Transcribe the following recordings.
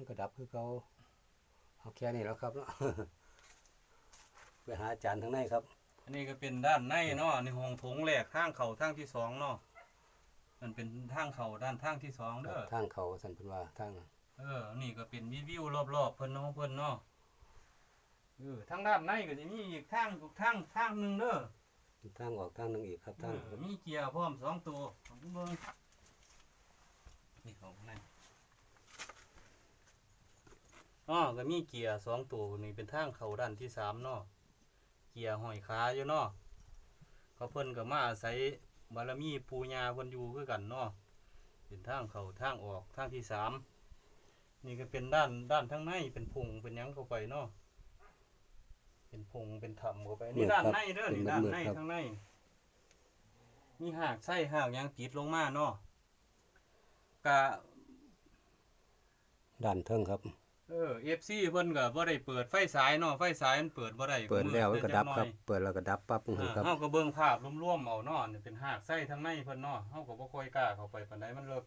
มันก็ดับคือเขาเอาแค่นี้แล้วครับเนาะไปหาอาจารย์ทางในครับ อันนี้ก็เป็นด้านในเนาะในห้องโถงแรกทางเข้าทางที่สองเนาะมันเป็นทางเข้าด้านทางที่สองเด้อทางเขาสันเพันว่าทางเออ นี่ก็เป็นวิวรอบๆเพิ่นเนาะเพิ่นเนาะเออทางด้านในก็จะมีอีกทางทางทางหนึงเด้อทางออกทางหนึงอีกครับเอทางอมีเกียร์พร้อมสองตัวของเบิ่งนี่ของข้างใน อ๋อก็มีเกียร์สองตัวนี่เป็นทางเข้าด้านที่สามเนาะเกียร์ห้อยขาอยู่เนาะเขาเพิ่นก็มาอาศัยบารมีปูญาเพิ่นอยู่คือกันเนาะเป็นทางเข้าทางออกทางที่สามนี่ก็เป็นด้านด้านทางในเป็นพุงเป็นหยังเข้าไปเนาะเป็นพุงเป็นถ้ำเข้าไปนี่ด้านในเด้อนี่ด้านในทางในมีหากไส้หากหยังติดลงมาเนาะกะด้านเทิงครับ เออ FC เพิ่นก็บ่ได้เปิดไฟสายเนาะไฟสายมันเปิดบ่ได้เปิดแล้วมันก็ดับครับมืเปิดแล้วก็ดับปั๊บดคจัรับกหน่อยอ่าเฮาก็เบิ่งภาพรวมๆเอาเนาะนี่เป็นหากไส้ทางในเพิ่นเนาะเฮาก็บ่ค่อยกล้าเข้าไปปานใดมันเลิก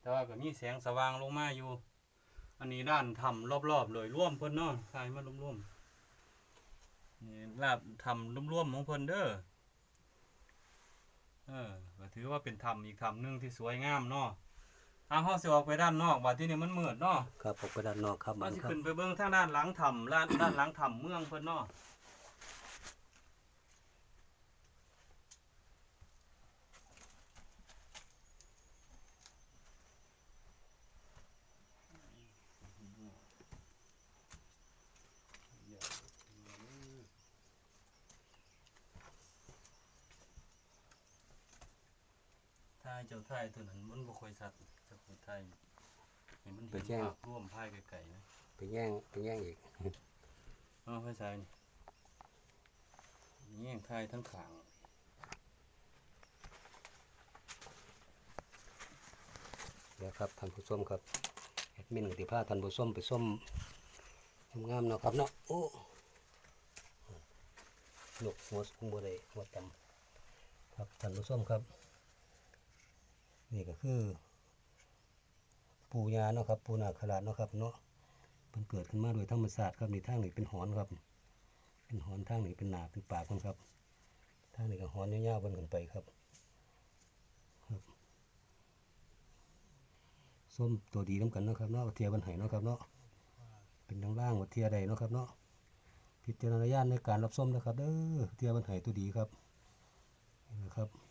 แต่ว่าก็มีแสงสว่างลงมาอยู่ อันนี้ด้านถ้ำรอบๆเลยร่วมเพิ่นเนาะทายมารวมๆนี่ลาบถ้ำรวมๆของเพิ่นเด้อเออก็ถือว่าเป็นถ้ำอีกถ้ำหนึ่งที่สวยงามเนาะ เอาเฮาสิออกไปด้านนอกบัดที่นี่มันมืดเนาะครับออกไปด้านนอกครับเฮามันสิครับ ขึ้นไปเบิ่งทางด้านหลังถ้ำด้านด้านหลังถ้ำเมืองเพิ่นเนาะ เจ้าทายตัวนั้นมันบ่ค่อยชัดเจ้าของทายนี่มันเห็นภาพร่วมภายไกลๆนะไปแย่งไปแย่งอีกเอาไฟฉายนี่แย่งทายทั้งขางเดี๋ยวครับท่านผู้ชมครับแอดมินกติพาท่านผู้ชมไปส้มงามๆเนาะครับเนาะโอ้ลูกหัวคุมบัวได้หัวจำครับท่านผู้ชมครับ นี่ก็คือ ปูยาเนาะครับ ปูนาคราชเนาะครับเนาะเป็นเกิดขึ้นมาโดยธรรมศาสตร์ครับนี่ทางนี้เป็นหอนครับ เป็นหอนทางนี้เป็นหนาเป็นปากมันครับทางนี้ก็หอนยาวๆบนกันไปครับส้มตัวดีน้ำกันเนาะครับเนาะเทียบันไห้เนาะครับเนาะเป็นดังล่างว่าเทียใดเนาะครับเนาะพิจารณาญาณในการรับส้มนะครับเด้อเทียบันไห้ตัวดีครับนะครับ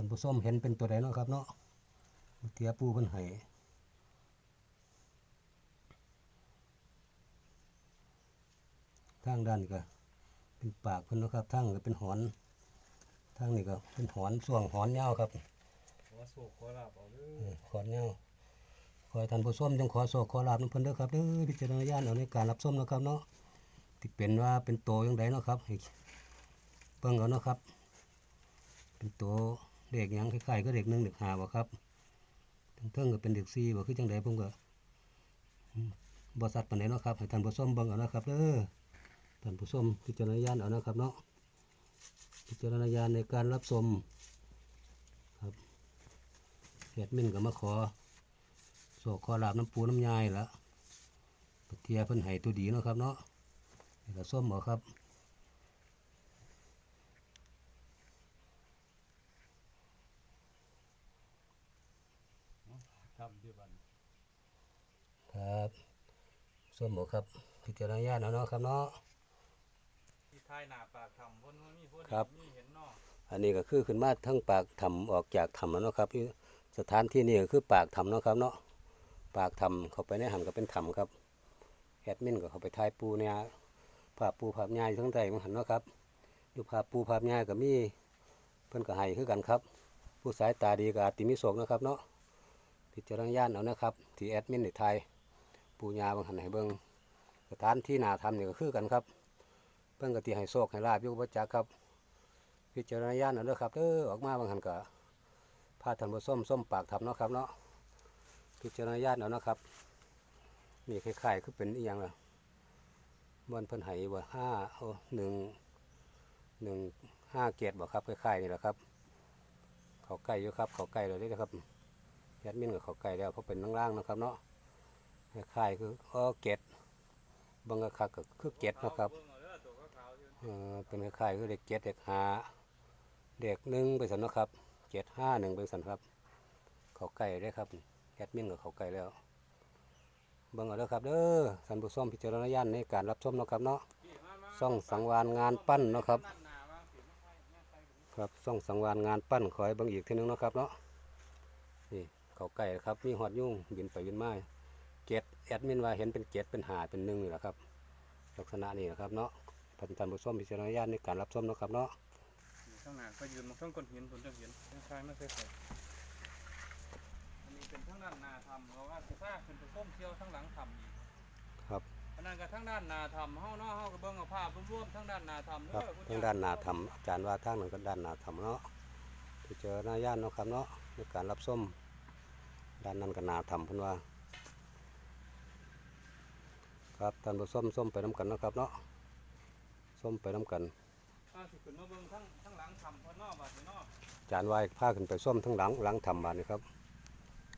ท่านผู้ส้มเห็นเป็นตัวใดเนาะครับเนาะเทียปูบันไห้ทางด้านก็เป็นปากเพิ่นเนาะครับทางก็เป็นหอนทางนี้ก็เป็นหอนส่วงหอนยาวครับขอโศกขอลาบเอาเด้เออขอเนาขอให้ท่านผู้ชมจงขอโศกขอลาบน้ำเพิ่นเด้อครับเด้อพิจารณญาณเอาในการรับชมเนาะครับเนาะที่เป็นว่าเป็นโตยังไดเนาะครับให้เบิ่งเอาเนาะครับ เป็นโต เด็กยังคล้ายๆก็เด็กหนึ่งเด็กหาบ่ครับทั้งเทิงก็เป็นเด็กสี่บ่คือจังไดผมก็อืมบ่สัตว์ปานใดเนาะครับให้ท่านผู้ชมเบิ่งเอานะครับเด้อท่านผู้ชมพิจารณญาณเอานะครับเนาะพิจารณญาณในการรับชมแอดมินก็มาขอโศกขอลาบน้ำปูน้ำยายละเทียเพิ่นให้ตัวดีเนาะครับเนาะนี่ก็ส้มเหรอครับ ทำที่บ้าน ครับส้มเหรอครับพิจารณาญาณเอาเนาะครับเนาะที่ท้ายหน้าปากถ้ำเพิ่นว่ามีเพิ่นครับมีเห็นเนาะอันนี้ก็คือขึ้นมาทั้งปากถ้ำออกจากถ้ำแล้วเนาะครับอยู่สถานที่นี่ก็คือปากถ้ำเนาะครับเนาะปากถ้ำเข้าไปในหันก็เป็นถ้ำครับแอดมินก็เข้าไปทายปูเนี่ยภาพปูภาพยายทั้งใจมันหันเนาะครับอยู่ภาพปูภาพยายก็มีเพิ่นก็ให้คือกันครับ ผู้สายตาดีก็อาจติมีโศกเนาะครับเนาะ พิจารณาญาณเอานะครับ ที่แอดมินได้ทยปูยาบางหันให้เบิ่งสถานที่นาทำนี่ก็คือกันครับ เพิ่นก็ติให้โศกให้ลาบยู่บ่จักครับ พิจารณาญาณเอาเด้อครับเด้อออกมาบางหันก็พาท่านผู้ส้มส้มปากทำเนาะครับเนาะพิจารณาญาณเอานะครับมีคล้ายๆคือเป็นอีหยังล่ะบนเพิ่นไห้บ่ห้าโอ้หนึ่งหนึ่งห้าเกียรติบ่ครับคล้ายๆนี่แหละครับ เขาใกล้อยู่ครับ เขาใกล้เลยเด้อครับ แอดมินกับเขาไก่แล้วเพราะเป็นล่างๆนะครับเนาะคล้ายคือออเกตบางกะคักก็คือเกตนะครับเบิ่งเอาเด้อเป็นคล้ายคือเด็กเจ็ดเด็กหาเด็กหนึ่งไปสันนะครับเจ็ดห้าหนึ่งไปสันครับเขาไก่ได้ครับแอดมินกับเขาไก่แล้วเบิ่งเอาเด้อครับเด้อสันผู้ชมพิจารณญาณในการรับชมนะครับเนาะซ่องสังวานงานปั้นนะครับ ครับซ่องสังวานงานปั้นขอให้เบิ่งอีกทีนึงนะครับเนาะ เขาไก่ครับมีหอดยุ่งบินไปบินมาเกตแอดมินว่าเห็นเป็นเกตเป็นหาเป็นหนึ่งนี่แหละครับ ลักษณะนี้นะครับเนาะท่านท่านผู้ชมพิจารณญาณในการรับชมเนาะครับเนาะนี่ข้างหน้าก็ยืนมาข้างก้นหินผมจะเห็นคล้ายๆไม่เคยใส่อันนี้เป็นทั้งด้านหน้าทำเพราะว่าสิฟ้าขึ้นไปส้มเที่ยวทั้งหลังทำอีกครับอันนั้นก็ทั้งด้านหน้าทำเฮาเนาะเฮาก็เบิ่งเอาภาพรวมๆทั้งด้านหน้าทำครับเด้อคุณทางด้านหนาธรรมอาจารย์ว่าทางนั้นก็ด้านหนาธรรมเนาะที่เจอหน้าย่านเนาะครับเนาะในการรับส้ม ด้านนั้นก็หนาธรรมเพิ่นว่า ครับท่านผู้ส้มส้มไปน้กันเนาะครับเนาะส้มไปน้กันอ่าสิขึ้นมาเบิ่งทั้งทั้งหลังทำเพิ่นเนาะบัดนี้เนาะอาจารย์ว่าให้พาขึ้นไปส้มทั้งหลังหลังธรรมบาดนี่ครับ